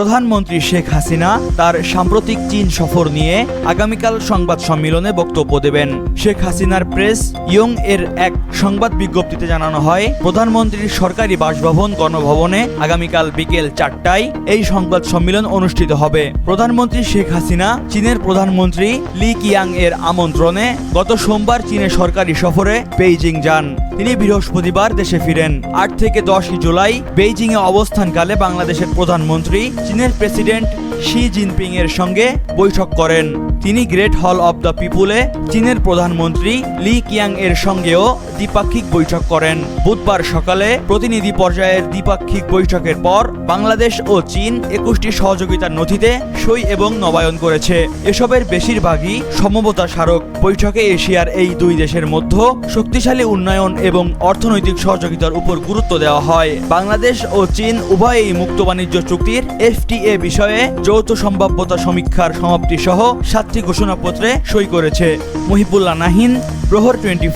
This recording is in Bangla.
প্রধানমন্ত্রী শেখ হাসিনা তার সাম্প্রতিক চীন সফর নিয়ে আগামীকাল সংবাদ সম্মেলনে বক্তব্য দেবেন। শেখ হাসিনার প্রেস ইয়ং এর এক সংবাদ বিজ্ঞপ্তিতে জানানো হয়, প্রধানমন্ত্রীর সরকারি বাসভবন গণভবনে আগামীকাল বিকেল চারটায় এই সংবাদ সম্মেলন অনুষ্ঠিত হবে। প্রধানমন্ত্রী শেখ হাসিনা চীনের প্রধানমন্ত্রী লি কিয়াং এর আমন্ত্রণে গত সোমবার চীনের সরকারি সফরে বেইজিং যান। তিনি বৃহস্পতিবার দেশে ফিরেন। আট থেকে দশই জুলাই বেইজিংয়ে অবস্থানকালে বাংলাদেশের প্রধানমন্ত্রী চীনের প্রেসিডেন্ট শি জিনপিং এর সঙ্গে বৈঠক করেন। তিনি গ্রেট হল অব দ্য পিপুলে চীনের প্রধানমন্ত্রী লি কিয়াং এর সঙ্গেও দ্বিপাক্ষিক বৈঠক করেন। বুধবার সকালে প্রতিনিধি পর্যায়ের দ্বিপাক্ষিক বৈঠকের পর বাংলাদেশ ও চীন একুশটি সহযোগিতার নথিতে সই এবং নবায়ন করেছে। এসবের বেশিরভাগই সমবতা স্মারক। বৈঠকে এশিয়ার এই দুই দেশের মধ্যে শক্তিশালী উন্নয়ন এবং অর্থনৈতিক সহযোগিতার উপর গুরুত্ব দেওয়া হয়। বাংলাদেশ ও চীন উভয়েই মুক্ত বাণিজ্য চুক্তির এফটিএ বিষয়ে যৌথ সম্ভাব্যতা সমীক্ষার সমাপ্তি সহ সাতটি ঘোষণাপত্রে সই করেছে। মহিবুল্লাহ নাহিন, প্রহর টোয়েন্টি